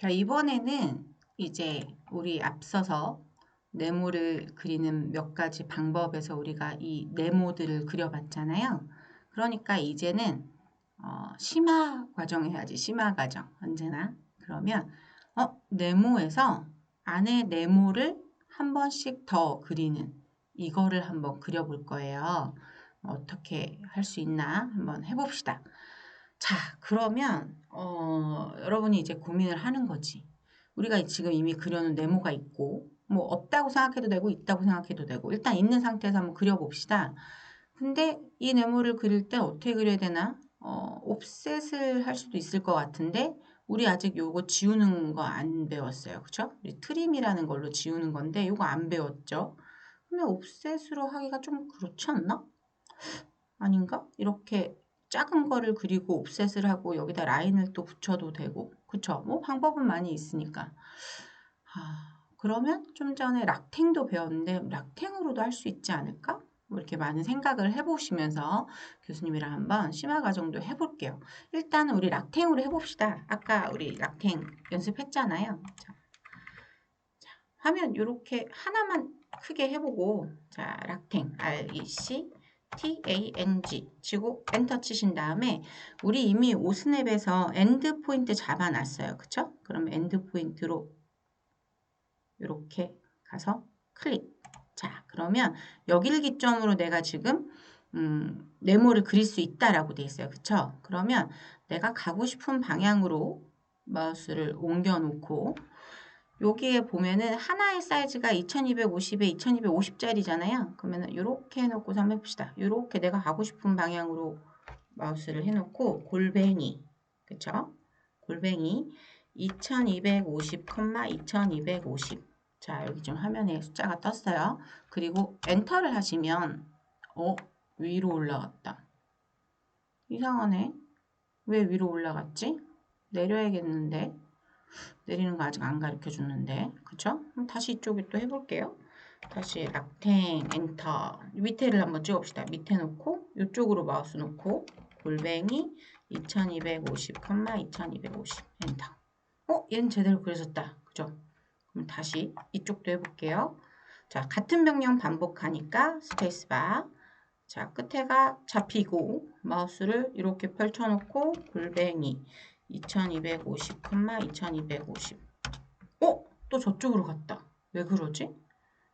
자, 이번에는 이제 우리 앞서서 네모를 그리는 몇 가지 방법에서 우리가 이 네모들을 그려봤잖아요. 그러니까 이제는 어, 심화 과정 해야지. 심화 과정. 언제나. 그러면 어, 네모에서 안에 네모를 한 번씩 더 그리는 이거를 한번 그려볼 거예요. 어떻게 할 수 있나 한번 해봅시다. 자, 그러면 어, 여러분이 이제 고민을 하는 거지. 우리가 지금 이미 그려놓은 네모가 있고 뭐 없다고 생각해도 되고 있다고 생각해도 되고 일단 있는 상태에서 한번 그려봅시다. 근데 이 네모를 그릴 때 어떻게 그려야 되나? 어, 옵셋을 할 수도 있을 것 같은데 우리 아직 요거 지우는 거 안 배웠어요. 그쵸? 우리 트림이라는 걸로 지우는 건데 요거 안 배웠죠? 그러면 옵셋으로 하기가 좀 그렇지 않나? 아닌가? 이렇게 작은 거를 그리고 옵셋을 하고 여기다 라인을 또 붙여도 되고 그쵸? 뭐 방법은 많이 있으니까 아, 그러면 좀 전에 락탱도 배웠는데 락탱으로도 할 수 있지 않을까? 뭐 이렇게 많은 생각을 해보시면서 교수님이랑 한번 심화 과정도 해볼게요. 일단은 우리 락탱으로 해봅시다. 아까 우리 락탱 연습했잖아요. 자, 자, 화면 이렇게 하나만 크게 해보고 자 락탱 R-E-C T-A-N-G 치고 엔터 치신 다음에 우리 이미 오스냅에서 엔드 포인트 잡아놨어요. 그쵸? 그럼 엔드 포인트로 이렇게 가서 클릭 자 그러면 여기를 기점으로 내가 지금 음, 네모를 그릴 수 있다라고 돼 있어요. 그쵸? 그러면 내가 가고 싶은 방향으로 마우스를 옮겨 놓고 여기에 보면은 하나의 사이즈가 2250에 2250짜리잖아요. 그러면 이렇게 해놓고서 한번 해봅시다. 이렇게 내가 가고 싶은 방향으로 마우스를 해놓고 골뱅이 그쵸? 골뱅이 2250, 2250 자, 여기 좀 화면에 숫자가 떴어요. 그리고 엔터를 하시면 어? 위로 올라갔다. 이상하네. 왜 위로 올라갔지? 내려야겠는데. 내리는 거 아직 안 가르쳐 주는데. 그쵸? 그럼 다시 이쪽에 또 해볼게요. 다시 락탱 엔터 밑에를 한번 찍읍시다. 밑에 놓고 이쪽으로 마우스 놓고 골뱅이 2250, 2250 엔터. 어? 얘는 제대로 그려졌다. 그죠? 그럼 다시 이쪽도 해볼게요. 자, 같은 명령 반복하니까 스페이스바. 자, 끝에가 잡히고 마우스를 이렇게 펼쳐놓고 골뱅이 2250, 2250. 어? 또 저쪽으로 갔다. 왜 그러지?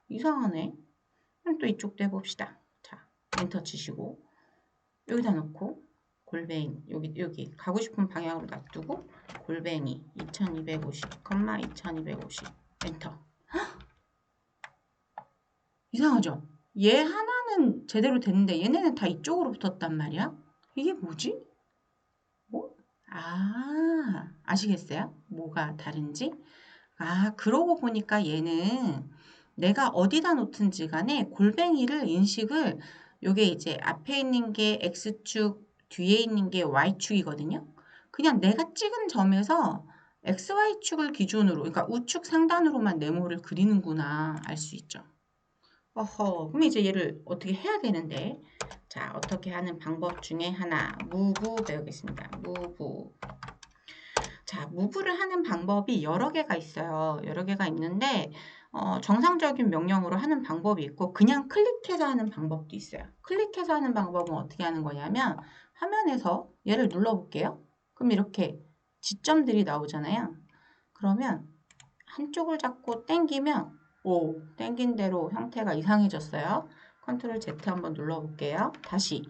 이상하네. 그럼 또 이쪽도 해봅시다. 자, 엔터 치시고 여기다 놓고 골뱅이 여기 여기 가고 싶은 방향으로 놔두고 골뱅이 2250, 2250 엔터. 이상하죠? 얘 하나는 제대로 됐는데 얘네는 다 이쪽으로 붙었단 말이야? 이게 뭐지? 뭐? 아, 아시겠어요? 뭐가 다른지? 아, 그러고 보니까 얘는 내가 어디다 놓든지 간에 골뱅이를 인식을 요게 이제 앞에 있는 게 X축, 뒤에 있는 게 Y축이거든요. 그냥 내가 찍은 점에서 XY축을 기준으로, 그러니까 우측 상단으로만 네모를 그리는구나 알 수 있죠. 어허, 그럼 이제 얘를 어떻게 해야 되는데 자, 어떻게 하는 방법 중에 하나 무브 배우겠습니다. 무브 자, 무브를 하는 방법이 여러 개가 있어요. 여러 개가 있는데 어, 정상적인 명령으로 하는 방법이 있고 그냥 클릭해서 하는 방법도 있어요. 클릭해서 하는 방법은 어떻게 하는 거냐면 화면에서 얘를 눌러볼게요. 그럼 이렇게 지점들이 나오잖아요. 그러면 한쪽을 잡고 당기면 오, 당긴 대로 형태가 이상해졌어요. 컨트롤 Z 한번 눌러볼게요. 다시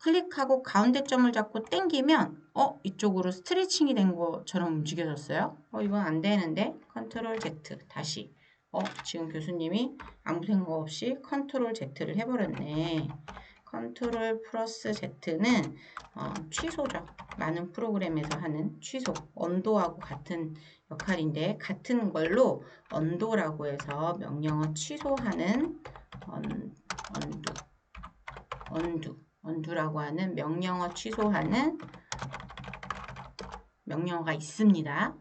클릭하고 가운데 점을 잡고 당기면 어 이쪽으로 스트레칭이 된 것처럼 움직여졌어요. 어 이건 안 되는데 컨트롤 Z 다시 어 지금 교수님이 아무 생각 없이 컨트롤 Z를 해버렸네. 컨트롤 플러스 Z는 어, 취소죠. 많은 프로그램에서 하는 취소, 언도하고 같은 역할인데 같은 걸로 언도라고 해서 명령어 취소하는 언, 언두, 언두, 언두라고 하는 명령어 취소하는 명령어가 있습니다.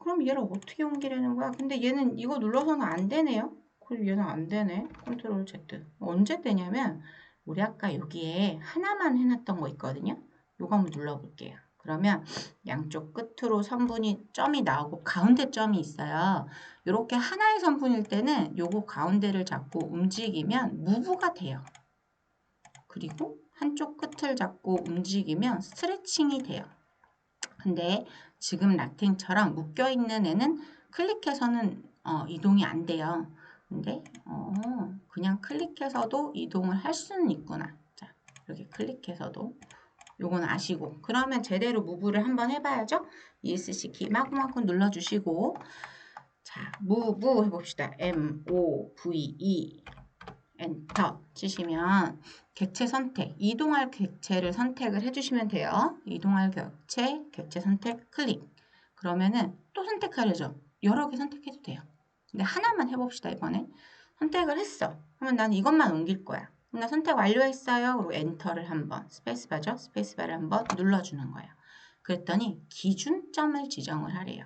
그럼 얘를 어떻게 옮기려는 거야? 근데 얘는 이거 눌러서는 안 되네요. 그럼 얘는 안 되네. 컨트롤 Z. 언제 되냐면 우리 아까 여기에 하나만 해놨던 거 있거든요. 요거 한번 눌러볼게요. 그러면 양쪽 끝으로 선분이 점이 나오고 가운데 점이 있어요. 이렇게 하나의 선분일 때는 요거 가운데를 잡고 움직이면 무브가 돼요. 그리고 한쪽 끝을 잡고 움직이면 스트레칭이 돼요. 근데 지금 라틴처럼 묶여있는 애는 클릭해서는 어, 이동이 안 돼요. 근데 어, 그냥 클릭해서도 이동을 할 수는 있구나. 자, 이렇게 클릭해서도 요건 아시고 그러면 제대로 무브를 한번 해봐야죠. ESC 키 마구마구 눌러주시고 자, 무브 해봅시다. M, O, V, E 엔터 치시면 객체 선택, 이동할 객체를 선택을 해주시면 돼요. 이동할 객체, 객체 선택, 클릭. 그러면은 또 선택하려죠. 여러 개 선택해도 돼요. 근데 하나만 해봅시다, 이번에. 선택을 했어. 그러면 난 이것만 옮길 거야. 나 선택 완료했어요. 그리고 엔터를 한번, 스페이스바죠? 스페이스바를 한번 눌러주는 거예요. 그랬더니 기준점을 지정을 하래요.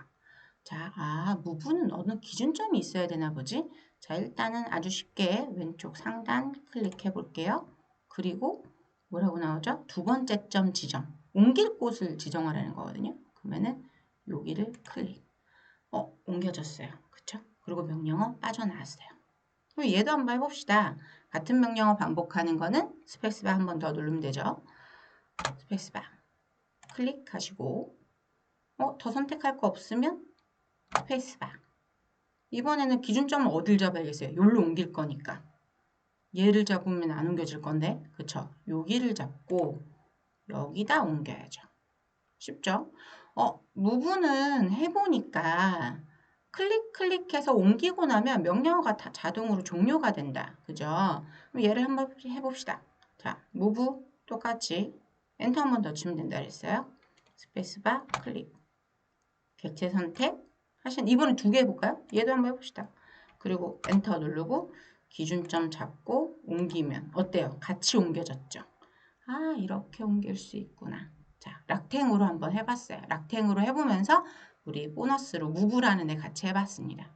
자, 아, 무브는 어느 기준점이 있어야 되나 보지? 자, 일단은 아주 쉽게 왼쪽 상단 클릭해 볼게요. 그리고 뭐라고 나오죠? 두 번째 점 지정. 옮길 곳을 지정하라는 거거든요. 그러면은 여기를 클릭. 어, 옮겨졌어요. 그리고 명령어 빠져나왔어요. 그럼 얘도 한번 해봅시다. 같은 명령어 반복하는 거는 스페이스바 한 번 더 누르면 되죠. 스페이스바 클릭하시고 어, 더 선택할 거 없으면 스페이스바 이번에는 기준점을 어딜 잡아야겠어요? 여기로 옮길 거니까 얘를 잡으면 안 옮겨질 건데 그쵸? 여기를 잡고 여기다 옮겨야죠. 쉽죠? 어, 무브는 해보니까 클릭 클릭해서 옮기고 나면 명령어가 다 자동으로 종료가 된다. 그죠? 그럼 얘를 한번 해봅시다. 자, 무브 똑같이 엔터 한 번 더 치면 된다 그랬어요. 스페이스바 클릭 객체 선택 하신 이번에 두 개 해볼까요? 얘도 한번 해봅시다. 그리고 엔터 누르고 기준점 잡고 옮기면 어때요? 같이 옮겨졌죠? 아 이렇게 옮길 수 있구나. 자 락탱으로 한번 해봤어요. 락탱으로 해보면서 우리 보너스로 무브라는 애 같이 해봤습니다.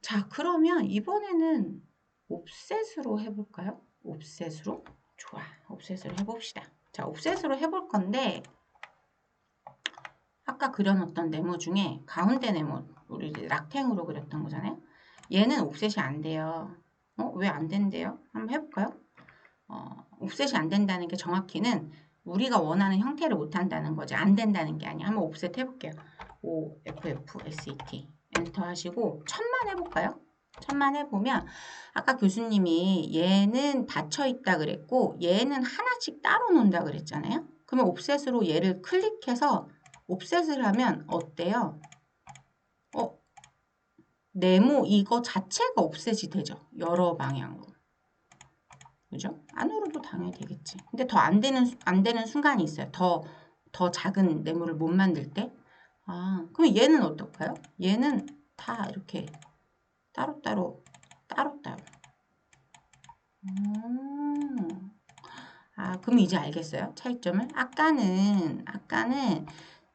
자 그러면 이번에는 옵셋으로 해볼까요? 옵셋으로? 좋아 옵셋으로 해봅시다. 자 옵셋으로 해볼 건데 아까 그려놓던 네모 중에 가운데 네모 우리 락탱으로 그렸던 거잖아요. 얘는 옵셋이 안 돼요. 어? 왜 안 된대요? 한번 해볼까요? 어, 옵셋이 안 된다는 게 정확히는 우리가 원하는 형태를 못 한다는 거지. 안 된다는 게 아니야. 한번 옵셋 해볼게요. O, F, F, S, E, T 엔터 하시고 천만 해볼까요? 천만 해보면 아까 교수님이 얘는 닫혀 있다 그랬고 얘는 하나씩 따로 놓는다 그랬잖아요. 그러면 옵셋으로 얘를 클릭해서 옵셋을 하면 어때요? 어, 네모 이거 자체가 옵셋이 되죠. 여러 방향으로. 그죠? 안으로도 당연히 되겠지. 근데 더 안 되는 안 되는 순간이 있어요. 더 더 작은 네모를 못 만들 때. 아, 그럼 얘는 어떨까요? 얘는 다 이렇게 따로따로 따로따로. 음. 아, 그럼 이제 알겠어요? 차이점을? 아까는 아까는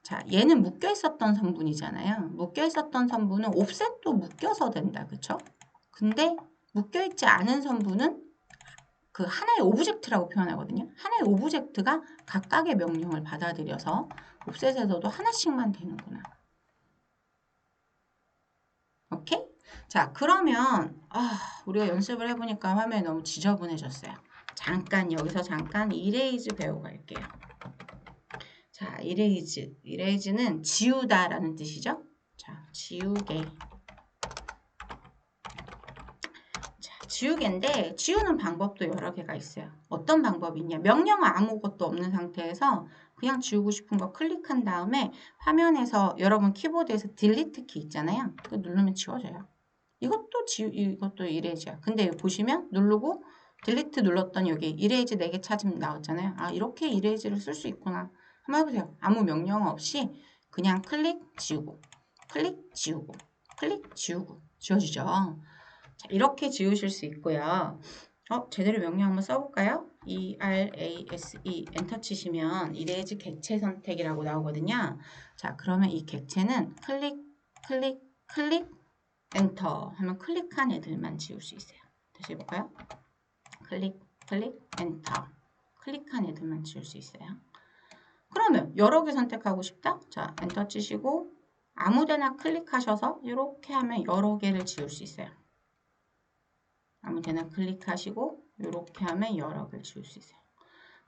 자, 얘는 묶여 있었던 성분이잖아요. 묶여 있었던 성분은 옵셋도 묶여서 된다. 그쵸? 근데 묶여 있지 않은 성분은 그 하나의 오브젝트라고 표현하거든요. 하나의 오브젝트가 각각의 명령을 받아들여서 옵셋에서도 하나씩만 되는구나. 오케이? 자, 그러면 아, 우리가 연습을 해보니까 화면이 너무 지저분해졌어요. 잠깐 여기서 잠깐 이레이즈 배우고 갈게요. 자, 이레이즈. 이레이즈는 지우다라는 뜻이죠. 자, 지우개. 자, 지우개인데 지우는 방법도 여러 개가 있어요. 어떤 방법이 있냐? 명령 아무것도 없는 상태에서 그냥 지우고 싶은 거 클릭한 다음에 화면에서 여러분 키보드에서 딜리트 키 있잖아요. 그 누르면 지워져요. 이것도 지우 이것도 이레이즈야. 근데 보시면 누르고 딜리트 눌렀더니 여기 이레이즈 4개 찾으면 나왔잖아요. 아 이렇게 이레이즈를 쓸 수 있구나. 한번 해보세요. 아무 명령 없이 그냥 클릭 지우고 클릭 지우고 클릭 지우고 지워지죠. 자, 이렇게 지우실 수 있고요. 어, 제대로 명령 한번 써볼까요? E, S, E 엔터 치시면 이레이즈 객체 선택이라고 나오거든요. 자, 그러면 이 객체는 클릭, 클릭, 클릭, 엔터 하면 클릭한 애들만 지울 수 있어요. 다시 해볼까요? 클릭, 클릭, 엔터 클릭한 애들만 지울 수 있어요. 그러면 여러 개 선택하고 싶다? 자, 엔터 치시고 아무데나 클릭하셔서 이렇게 하면 여러 개를 지울 수 있어요. 아무 데나 클릭하시고 이렇게 하면 여러 개를 지울 수 있어요.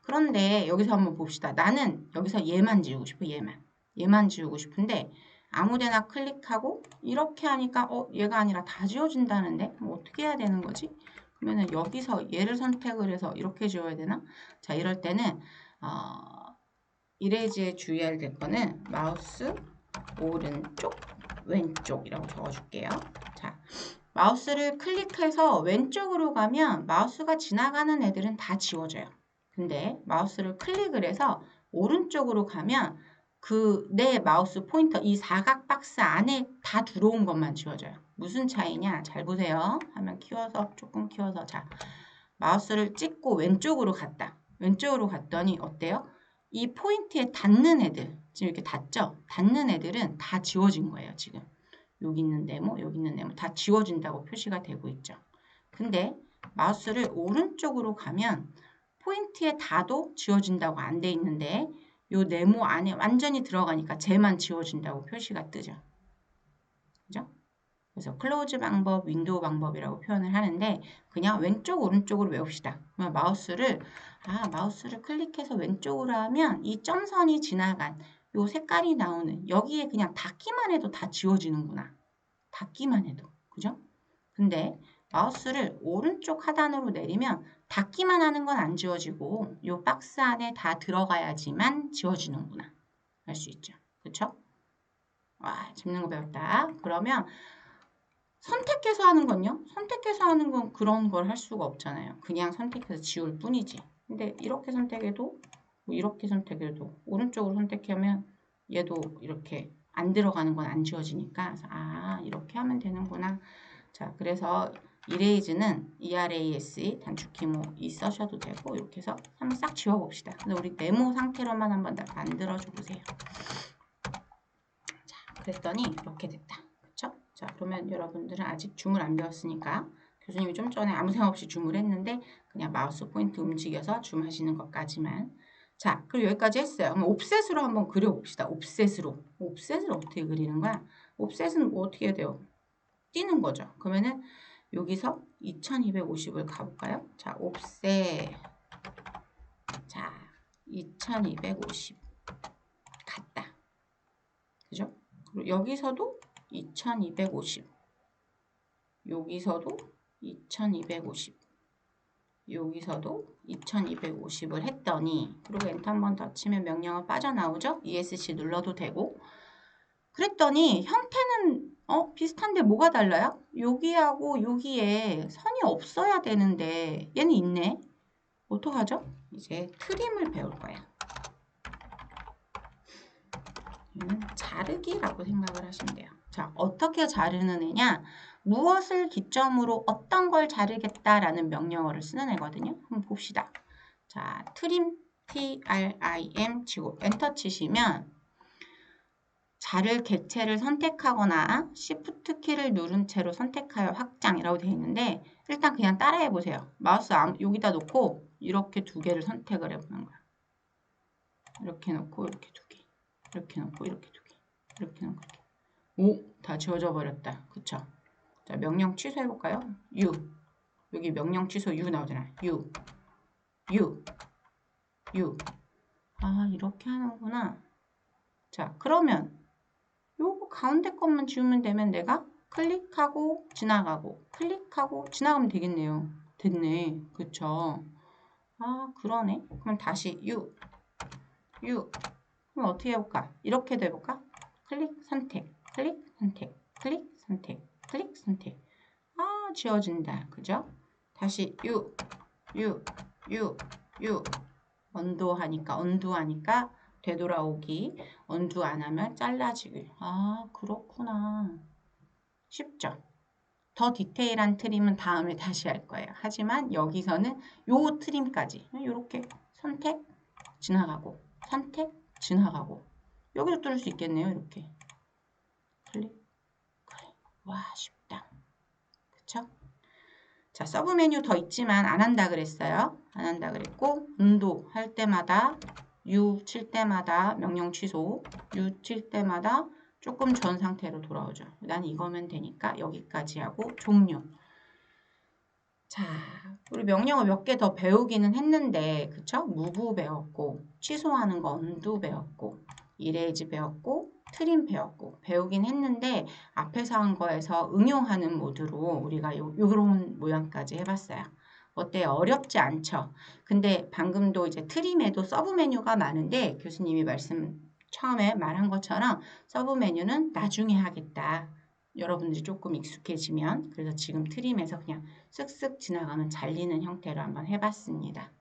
그런데 여기서 한번 봅시다. 나는 여기서 얘만 지우고 싶어. 얘만. 얘만 지우고 싶은데 아무 데나 클릭하고 이렇게 하니까 어 얘가 아니라 다 지워진다는데 뭐 어떻게 해야 되는 거지? 그러면은 여기서 얘를 선택을 해서 이렇게 지워야 되나? 자 이럴 때는 어, 이레이즈에 주의해야 될 거는 마우스 오른쪽 왼쪽이라고 적어줄게요. 자 마우스를 클릭해서 왼쪽으로 가면 마우스가 지나가는 애들은 다 지워져요. 근데 마우스를 클릭을 해서 오른쪽으로 가면 그 내 마우스 포인터 이 사각 박스 안에 다 들어온 것만 지워져요. 무슨 차이냐? 잘 보세요. 화면 키워서 조금 키워서 자 마우스를 찍고 왼쪽으로 갔다. 왼쪽으로 갔더니 어때요? 이 포인트에 닿는 애들 지금 이렇게 닿죠? 닿는 애들은 다 지워진 거예요. 지금 여기 있는 네모, 여기 있는 네모 다 지워진다고 표시가 되고 있죠. 근데 마우스를 오른쪽으로 가면 포인트에 닿도 지워진다고 안 돼 있는데 요 네모 안에 완전히 들어가니까 쟤만 지워진다고 표시가 뜨죠. 그죠? 그래서 클로즈 방법, 윈도우 방법이라고 표현을 하는데 그냥 왼쪽 오른쪽으로 외웁시다. 마우스를 아 마우스를 클릭해서 왼쪽으로 하면 이 점선이 지나간 요 색깔이 나오는 여기에 그냥 닿기만 해도 다 지워지는구나. 닿기만 해도 그죠? 근데 마우스를 오른쪽 하단으로 내리면 닫기만 하는 건 안 지워지고 이 박스 안에 다 들어가야지만 지워지는구나. 알 수 있죠. 그쵸? 와, 재밌는 거 배웠다. 그러면 선택해서 하는 건요? 선택해서 하는 건 그런 걸 할 수가 없잖아요. 그냥 선택해서 지울 뿐이지. 근데 이렇게 선택해도 뭐 이렇게 선택해도 오른쪽으로 선택하면 얘도 이렇게 안 들어가는 건 안 지워지니까 아 이렇게 하면 되는구나. 자 그래서 이레이즈는 ERASE 단축키 뭐 있으셔도 되고 이렇게 해서 한번 싹 지워봅시다. 근데 우리 네모 상태로만 한번 만들어줘 보세요. 자, 그랬더니 이렇게 됐다. 그쵸? 자, 그러면 여러분들은 아직 줌을 안 배웠으니까 교수님이 좀 전에 아무 생각 없이 줌을 했는데 그냥 마우스 포인트 움직여서 줌 하시는 것까지만 자, 그리고 여기까지 했어요. 그럼 옵셋으로 한번 그려봅시다. 옵셋으로. 옵셋을 어떻게 그리는 거야? 옵셋은 뭐 어떻게 해야 돼요? 띄는 거죠. 그러면은 여기서 2250을 가볼까요? 자, 옵셋. 자, 2250. 갔다. 그죠? 그리고 여기서도 2250. 여기서도 2250. 여기서도 2250을 했더니 그리고 엔터 한 번 더 치면 명령어 빠져나오죠? ESC 눌러도 되고 그랬더니 형태는 어 비슷한데 뭐가 달라요? 여기하고 여기에 선이 없어야 되는데 얘는 있네. 어떡하죠? 이제 트림을 배울 거예요. 얘는 자르기라고 생각을 하시면 돼요. 자, 어떻게 자르는 애냐? 무엇을 기점으로 어떤 걸 자르겠다라는 명령어를 쓰는 애거든요. 한번 봅시다. 자, 트림, T-R-I-M 치고 엔터 치시면 자를 객체를 선택하거나 Shift 키를 누른 채로 선택하여 확장이라고 되어 있는데 일단 그냥 따라해 보세요. 마우스 여기다 놓고 이렇게 두 개를 선택을 해보는 거야. 이렇게 놓고 이렇게 두 개. 이렇게 놓고 이렇게 두 개. 이렇게 놓고 이렇게. 오! 다 지워져 버렸다. 그쵸? 자, 명령 취소해 볼까요? U. 여기 명령 취소 U 나오잖아요. U. U. U. 아, 이렇게 하는구나. 자, 그러면 요거 가운데 것만 지우면 되면 내가 클릭하고 지나가고 클릭하고 지나가면 되겠네요. 됐네. 그쵸? 아, 그러네. 그럼 다시 U. U. 그럼 어떻게 해볼까? 이렇게 해볼까? 클릭, 선택, 클릭, 선택, 클릭, 선택. 클릭 선택. 아, 지워진다. 그죠? 다시 U, U, U, U. 언도 하니까, 언두 하니까 되돌아오기. 언두 안 하면 잘라지기. 아, 그렇구나. 쉽죠? 더 디테일한 트림은 다음에 다시 할 거예요. 하지만 여기서는 요 트림까지 이렇게 선택, 지나가고 선택, 지나가고 여기도 뚫을 수 있겠네요. 이렇게 클릭, 와 쉽다. 그쵸? 자 서브 메뉴 더 있지만 안 한다 그랬어요. 안 한다 그랬고 운도 할 때마다 U 칠 때마다 명령 취소, U 칠 때마다 조금 전 상태로 돌아오죠. 난 이거면 되니까 여기까지 하고 종료. 자, 우리 명령을 몇개 더 배우기는 했는데, 그쵸? 무브 배웠고, 취소하는 거 언두 배웠고, 이레이즈 배웠고, 트림 배웠고, 배우긴 했는데, 앞에서 한 거에서 응용하는 모드로 우리가 요, 요런 모양까지 해봤어요. 어때요? 어렵지 않죠? 근데 방금도 이제 트림에도 서브 메뉴가 많은데, 교수님이 말씀 처음에 말한 것처럼 서브 메뉴는 나중에 하겠다. 여러분들이 조금 익숙해지면 그래서 지금 트림에서 그냥 쓱쓱 지나가는 잘리는 형태로 한번 해봤습니다.